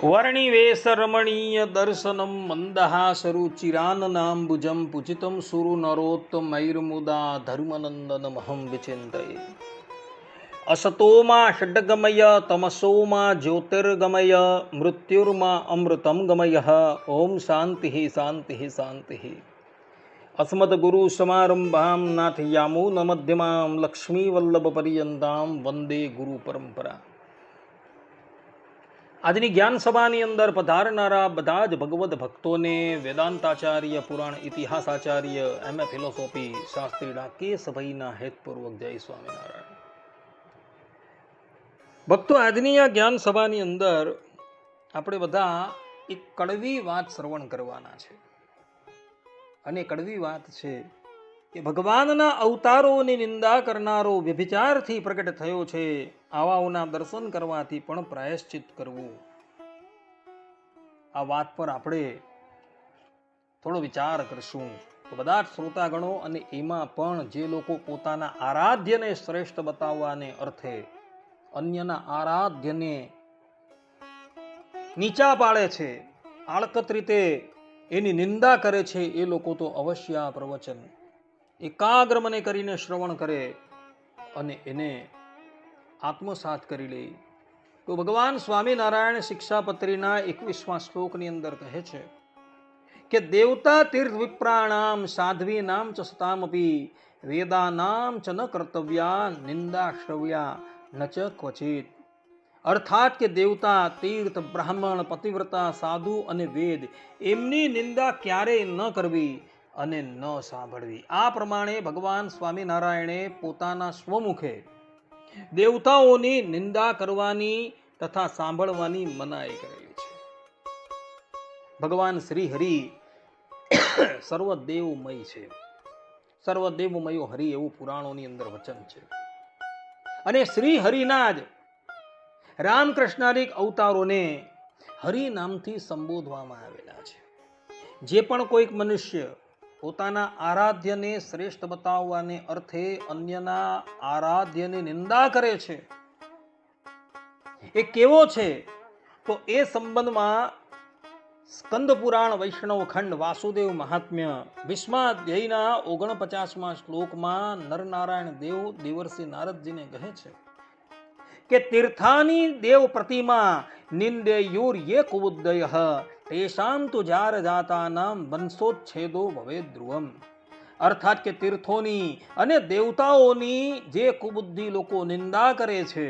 વર્ણિવેશરમણીય દર્શનમ મંદહાસરુચિરાનનાંબુજં પૂજિतं સુરુ નરોત્તમૈર્મુદા ધર્મનંદનમહં વિચિંતયે અસતોમાં ષડગમય તમસોમાં જ્યોતિર્ગમય મૃત્યુર્માં અમૃતમ ગમય ઓમ શાંતિ શાંતિ શાંતિ અસ્મદગુરુ સમારંભામ નાથયામૂન મધ્યમાં લક્ષ્મીવલ્લભ પર્યંતામ વંદે ગુરુ પરંપરા આજની જ્ઞાન સભાની અંદર પધારનારા બધા જ ભગવદ ભક્તોને વેદાંતાચાર્ય, પુરાણ ઇતિહાસાચાર્ય, એમ. એ. ફિલોસોફી શાસ્ત્રીના કે. સભાઈના હેતપૂર્વક જય સ્વામિનારાયણ. ભક્તો, આજની આ જ્ઞાન સભાની અંદર આપણે બધા એક કડવી વાત શ્રવણ કરવાના છે. અને કડવી વાત છે કે ભગવાનના અવતારોની નિંદા કરનારો વ્યભિચારથી પ્રગટ થયો છે, આવાઓના દર્શન કરવાથી પણ પ્રાયશ્ચિત કરવું. આ વાત પર આપણે થોડો વિચાર કરશું. તો બધા જ શ્રોતાગણો અને એમાં પણ જે લોકો પોતાના આરાધ્યને શ્રેષ્ઠ બતાવવાને અર્થે અન્યના આરાધ્યને નીચા પાડે છે આળકત રીતે એની નિંદા કરે છે, એ લોકો તો અવશ્ય આ પ્રવચન એકાગ્ર મને કરીને શ્રવણ કરે અને એને આત્મસાત કરી લે. તો ભગવાન સ્વામિનારાયણ શિક્ષાપત્રીના એકવીસમા શ્લોકની અંદર કહે છે કે દેવતા તીર્થ વિપ્રાણામ સાધ્વીનામ ચ સતામપી વેદાનામ ચ ન કર્તવ્યા, નિંદા શ્રવ્યા, ન ચ ક્વચિત. અર્થાત કે દેવતા, તીર્થ, બ્રાહ્મણ, પતિવ્રતા, સાધુ અને વેદ એમની નિંદા ક્યારેય ન કરવી અને ન સાંભળવી. આ પ્રમાણે ભગવાન સ્વામિનારાયણે પોતાના સ્વમુખે દેવતાઓની નિંદા કરવાની તથા સાંભળવાની મનાઈ કરેલી છે. ભગવાન શ્રી હરિ સર્વદેવમય છે. સર્વદેવમયો હરિ એવું પુરાણોની અંદર વચન છે. અને શ્રી હરિના જ રામકૃષ્ણારિક અવતારોને હરિ નામથી સંબોધવામાં આવેલા છે. જે પણ કોઈક મનુષ્ય પોતાના આરાધ્યને શ્રેષ્ઠ બતાવવાને અર્થે અન્યના આરાધ્યની નિંદા કરે છે. એ કેવો છે? તો એ સંબંધમાં સ્કંદ પુરાણ વૈષ્ણવ ખંડ વાસુદેવ મહાત્મ્ય વિસ્માધ્યયના ઓગણપચાસમાં શ્લોકમાં નરનારાયણ દેવ દેવર્ષિ નારદજીને કહે છે કે તીર્થાની દેવ પ્રતિમા નિંદેયુર યે કુબુદ્દય તેષામ તુ જાર જાતાનામ વંશોચ્છેદો ભવે ધ્રુવમ અર્થાત કે તીર્થોની અને દેવતાઓની જે કુબુદ્ધિ લોકો નિંદા કરે છે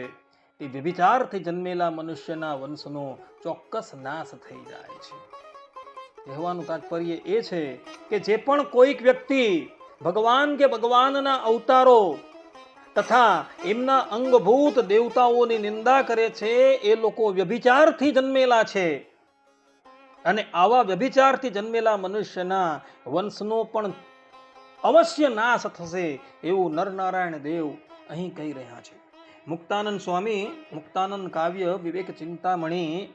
તે વ્યભિચારથી જન્મેલા મનુષ્યના વંશનો ચોક્કસ નાશ થઈ જાય છે કહેવાનું તાત્પર્ય એ છે કે જે પણ કોઈક વ્યક્તિ ભગવાન કે ભગવાનના અવતારો તથા એમના અંગભૂત દેવતાઓની નિંદા કરે છે, એ લોકો વ્યભિચારથી જન્મેલા છે. અને આવા વ્યભિચારથી જન્મેલા મનુષ્યના વંશનો પણ અવશ્ય નાશ થશે એવું નરનારાયણ દેવ અહીં કહી રહ્યા છે. મુક્તાનંદ સ્વામી, મુક્તાનંદ કાવ્ય વિવેક ચિંતામણી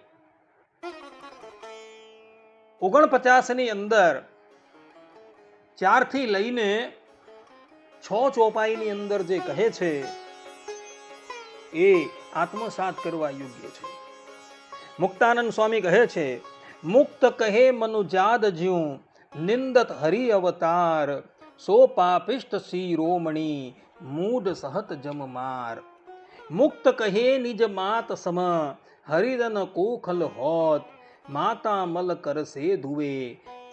ઓગણપચાસની અંદર ચારથી લઈને છ ચોપાઈની અંદર જે કહે છે, એ આત્મસાત કરવા યોગ્ય છે. મુક્તાનંદ સ્વામી કહે છે, મુક્ત કહે મનુજાદ જ્યું, નિંદત હરિ અવતાર, સો પાપિષ્ટ શિરોમણી મૂડ સહત જમમાર મુક્ત કહે નિજ માત સમ, હરિદન કોખલ હોત, માતા મલ કરશે ધુવે,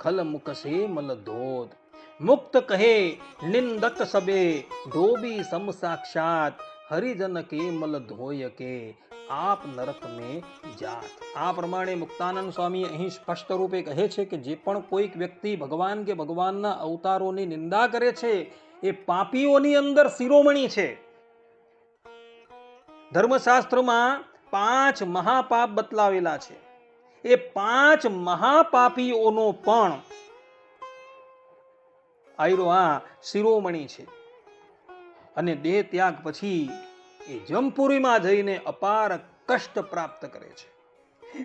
ખલ મુકશે મલ ધોત મુક્ત કહે, નિંદક સબે ડોબી સમ સાક્ષાત, હરિજન કે મલ ધોય કે, આપ નરક મેં જાત. આ પ્રમાણે મુક્તાનંદ સ્વામી અહીં સ્પષ્ટ રૂપે કહે છે કે જે પણ કોઈક વ્યક્તિ ભગવાન કે ભગવાનના અવતારોની નિંદા કરે છે, એ પાપીઓની અંદર શિરોમણી છે. ધર્મશાસ્ત્રમાં પાંચ મહાપાપ બતલાવેલા છે. એ પાંચ મહાપાપીઓનો પણ આયરો આ શિરોમણી છે. અને દેહ ત્યાગ પછી એ જમપુરીમાં જઈને અપાર કષ્ટ પ્રાપ્ત કરે છે.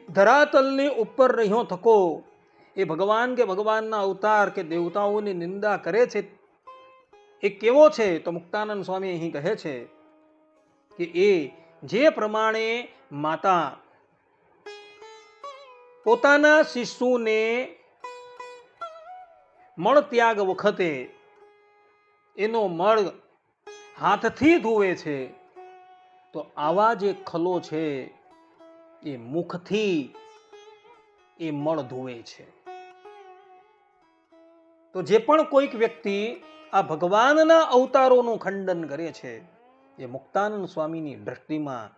ધરાતલની ઉપર રહ્યો થકો, એ ભગવાન કે ભગવાનના અવતાર કે દેવતાઓની નિંદા કરે છે? એ કેવો છે? તો મુક્તાનંદ સ્વામી અહીં કહે છે કે એ જે પ્રમાણે માતા પોતાના શિશુને ત્યાગ વખતે એનો મળ હાથથી ધોવે છે, તો આવા જે ખલો છે, એ મુખથી એ મળ ધોવે છે. તો જે પણ કોઈક વ્યક્તિ આ ભગવાનના અવતારોનું ખંડન કરે છે, એ મુક્તાનંદ સ્વામીની દ્રષ્ટિમાં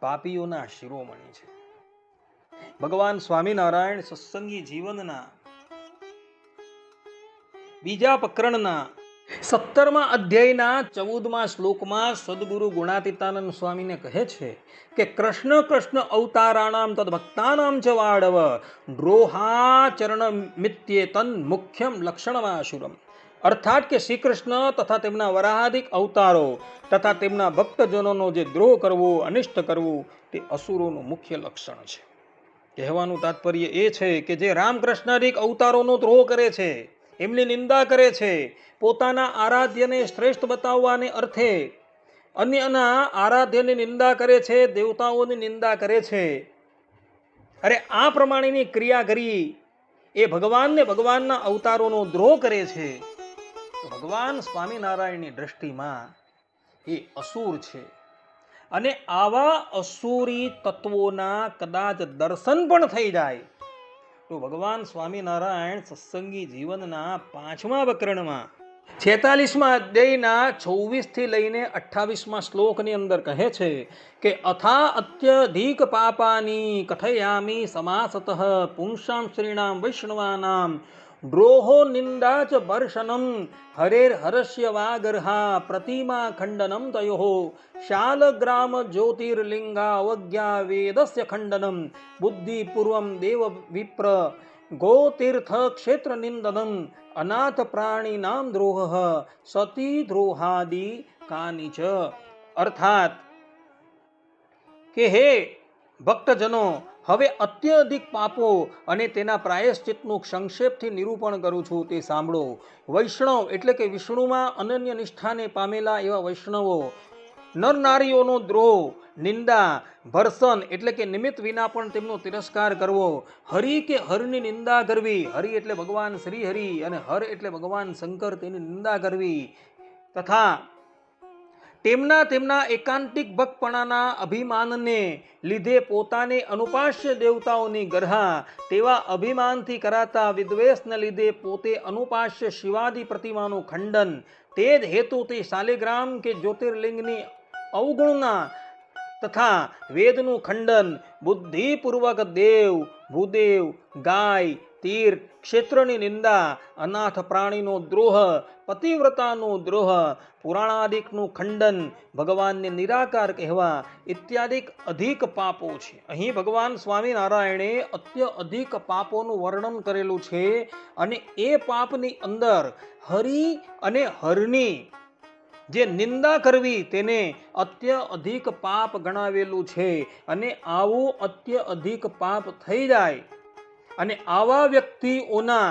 પાપીઓના શિરોમણી છે. ભગવાન સ્વામિનારાયણ સત્સંગી જીવનના બીજા પ્રકરણના સત્તરમા અધ્યાયના ચૌદમા શ્લોકમાં સદગુરુ ગુણાતીતાનંદ સ્વામીને કહે છે કે કૃષ્ણ કૃષ્ણ અવતારાણામ તદ ભક્તાનામ ચ વાડવ મિત્યે તન મુખ્યમ લક્ષણમાશુરમ. અર્થાત કે શ્રી કૃષ્ણ તથા તેમના વરાહાદિક અવતારો તથા તેમના ભક્તજનોનો જે દ્રોહ કરવો, અનિષ્ટ કરવું, તે અસુરોનું મુખ્ય લક્ષણ છે. કહેવાનું તાત્પર્ય એ છે કે જે રામકૃષ્ણાધિક અવતારોનો દ્રોહ કરે છે એમની નિંદા કરે છે. પોતાના આરાધ્યને શ્રેષ્ઠ બતાવવાને અર્થે અન્યના આરાધ્યની નિંદા કરે છે, દેવતાઓની નિંદા કરે છે. અરે આ પ્રમાણેની ક્રિયા કરી એ ભગવાનને ભગવાનના અવતારોનો દ્રોહ કરે છે. ભગવાન સ્વામિનારાયણની દ્રષ્ટિમાં એ અસુર છે. અને આવા અસુરી તત્વોના કદાચ દર્શન પણ થઈ જાય. તો ભગવાન સ્વામિનારાયણ સત્સંગી જીવનના પાંચમા પ્રકરણમાં છેતાલીસમાં અધ્યયના છવ્વીસથી લઈને અઠ્ઠાવીસમાં શ્લોકની અંદર કહે છે કે અથા અત્યધિક પાપાની કથયામી સમાસતઃ પુંસામ શ્રીણામ વૈષ્ણવાનામ द्रोहो निन्दा च दर्शनं हरेर्हरस्य वागर्हा प्रतिमा खण्डनं तयोः शालग्रामज्योतिर्लिङ्गावज्ञावेदस्य खण्डनं बुद्धिपूर्वं देवविप्र गोतीर्थक्षेत्रनिन्दनम् अनाथप्राणिनां द्रोहः सती द्रोहादि च अर्थात् के हे भक्तजनो હવે અત્યધિક પાપો અને તેના પ્રાયશ્ચિતનું સંક્ષેપથી નિરૂપણ કરું છું તે સાંભળો. વૈષ્ણવ એટલે કે વિષ્ણુમાં અનન્ય નિષ્ઠાને પામેલા એવા વૈષ્ણવો. નર નારીઓનો દ્રોહ, નિંદા, ભરસન એટલે કે નિમિત્ત વિના પણ તેમનો તિરસ્કાર કરવો. હરિ કે હરની નિંદા કરવી. હરિ એટલે ભગવાન શ્રી હરિ અને હર એટલે ભગવાન શંકર તેની નિંદા કરવી. તથા તેમના તેમના એકાંતિક ભક્તપણાના અભિમાનને લીધે પોતાને અનુપાસ્ય દેવતાઓની ગરહા તેવા અભિમાનથી કરાતા વિદ્વેષને લીધે પોતે અનુપાસ્ય શિવાદી પ્રતિમાનું ખંડન. તે જ હેતુથી શાલિગ્રામ કે જ્યોતિર્લિંગની અવગુણના તથા વેદનું ખંડન બુદ્ધિપૂર્વક દેવ, ભૂદેવ, ગાય તીર ક્ષેત્રની નિંદા અનાથ પ્રાણીનો દ્રોહ પતિવ્રતાનો દ્રોહ પુરાણાદિકનું ખંડન ભગવાનને નિરાકાર કહેવા ઇત્યાદિક અધિક પાપો છે અહીં ભગવાન સ્વામિનારાયણે અત્ય અધિક પાપોનું વર્ણન કરેલું છે અને એ પાપની અંદર હરિ અને હરની જે નિંદા કરવી તેને અત્ય અધિક પાપ ગણાવેલું છે અને આવું અત્ય અધિક પાપ થઈ જાય અને આવા વ્યક્તિઓના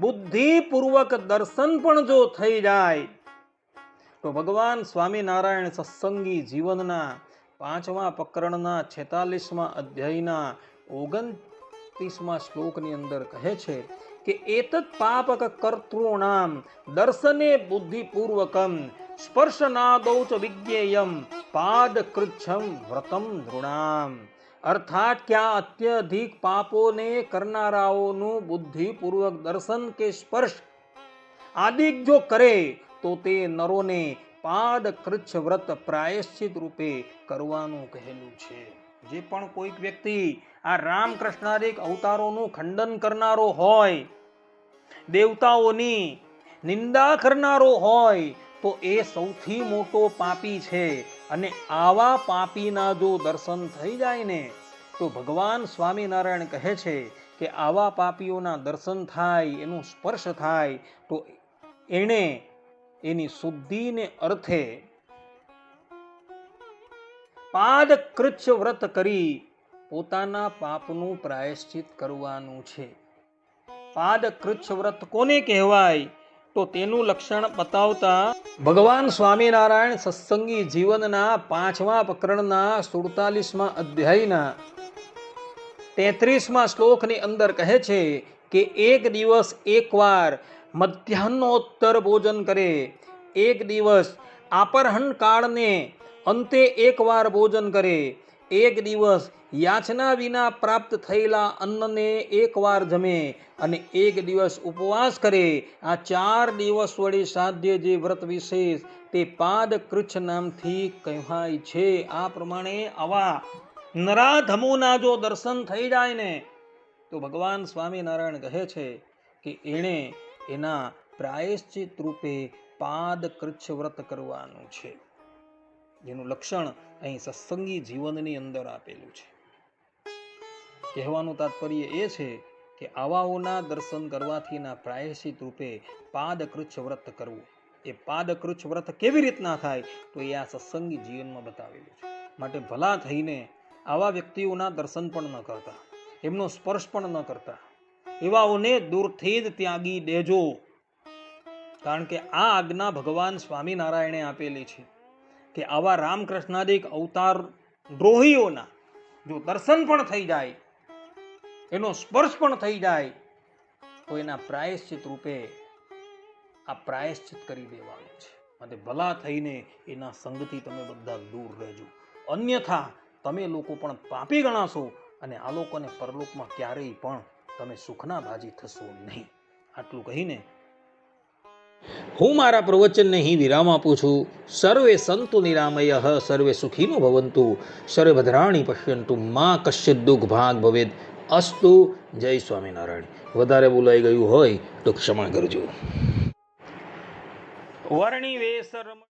બુદ્ધિપૂર્વક દર્શન પણ જો થઈ જાય, તો ભગવાન સ્વામિનારાયણ સત્સંગી જીવનના પાંચમા પ્રકરણના છેતાલીસમાં અધ્યાયના ઓગણત્રીસમાં શ્લોકની અંદર કહે છે કે એતત પાપક કર્તૃણામ દર્શને બુદ્ધિપૂર્વકમ સ્પર્શનાદૌ ચ વિજ્ઞેયમ પાદ કૃચ્છમ વ્રતમ નૃણામ. અર્થાત ક્યાં અત્યધિક પાપોને કરનારાઓનું બુદ્ધિપૂર્વક દર્શન કે સ્પર્શ? આદિક જો કરે, તો તે નરોને પાદ કૃચ્છ વ્રત પ્રાયશ્ચિત રૂપે કરવાનું કહેલું છે. જે પણ કોઈક વ્યક્તિ આ રામકૃષ્ણાદિક અવતારોનું ખંડન કરનારો હોય, દેવતાઓની નિંદા કરનારો હોય, તો એ સૌથી મોટો પાપી છે. અને આવા પાપીના જો દર્શન થઈ જાય ને, તો ભગવાન સ્વામિનારાયણ કહે છે કે આવા પાપીઓના દર્શન થાય, એનું સ્પર્શ થાય, તો એણે એની શુદ્ધિને અર્થે પાદ કૃચ્છ વ્રત કરી પોતાના પાપનું પ્રાયશ્ચિત કરવાનું છે. પાદ કૃચ્છ વ્રત કોને કહેવાય? તો તેનું લક્ષણ બતાવતા ભગવાન સ્વામિનારાયણ સત્સંગી જીવનના પાંચમા પ્રકરણના સુડતાલીસમાં અધ્યાયના તેત્રીસમાં શ્લોકની અંદર કહે છે કે એક દિવસ એકવાર મધ્યાહ્નોત્તર ભોજન કરે. એક દિવસ આપરહન કાળને અંતે એકવાર ભોજન કરે. એક દિવસ યાચના વિના પ્રાપ્ત થયેલા અન્નને એકવાર જમે અને એક દિવસ ઉપવાસ કરે. આ ચાર દિવસ વડે સાધ્ય જે વ્રત વિશેષ તે પાદ કૃચ્છ નામથી કહેવાય છે. આ પ્રમાણે આવા નરાધમોના જો દર્શન થઈ જાય ને, તો ભગવાન સ્વામિનારાયણ કહે છે કે એણે એના પ્રાયશ્ચિત રૂપે પાદ કૃચ્છ વ્રત કરવાનું છે. જેનું લક્ષણ અહીં સત્સંગી જીવનની અંદર આપેલું છે. કહેવાનું તાત્પર્ય એ છે કે આવાઓના દર્શન કરવાથીના પ્રાયશિત રૂપે પાદકૃચ્છ વ્રત કરવું. એ પાદકૃચ્છ વ્રત કેવી રીતના થાય તો એ આ સત્સંગી જીવનમાં બતાવેલું છે. માટે ભલા થઈને આવા વ્યક્તિઓના દર્શન પણ ન કરતા, એમનો સ્પર્શ પણ ન કરતા, એવાઓને દૂરથી જ ત્યાગી દેજો. કારણ કે આ આજ્ઞા ભગવાન સ્વામિનારાયણે આપેલી છે. કે આવા રામકૃષ્ણાદિક અવતાર દ્રોહીઓના જો દર્શન પણ થઈ જાય, એનો સ્પર્શ પણ થઈ જાય, તો એના પ્રાયશ્ચિત રૂપે આ પ્રાયશ્ચિત કરી દેવાનું છે. અને ભલા થઈને એના સંગથી તમે બધા દૂર રહેજો. અન્યથા તમે લોકો પણ પાપી ગણાશો અને આ લોકોને પરલોકમાં ક્યારેય પણ તમે સુખના ભાજી થશો નહીં. આટલું કહીને હું મારા પ્રવચનને અહીં વિરામ આપું છું. સર્વે સંતુ નિરામય, સર્વે સુખીનો ભવંતુ. સર્વે ભદ્રાણી પશ્યંતુ. માં કશ્ય દુઃખ ભાગ ભવેદ. અસ્તુ. જય સ્વામિનારાયણ. વધારે બોલાઈ ગયું હોય તો ક્ષમા કરજો. વર્ણિ વેસર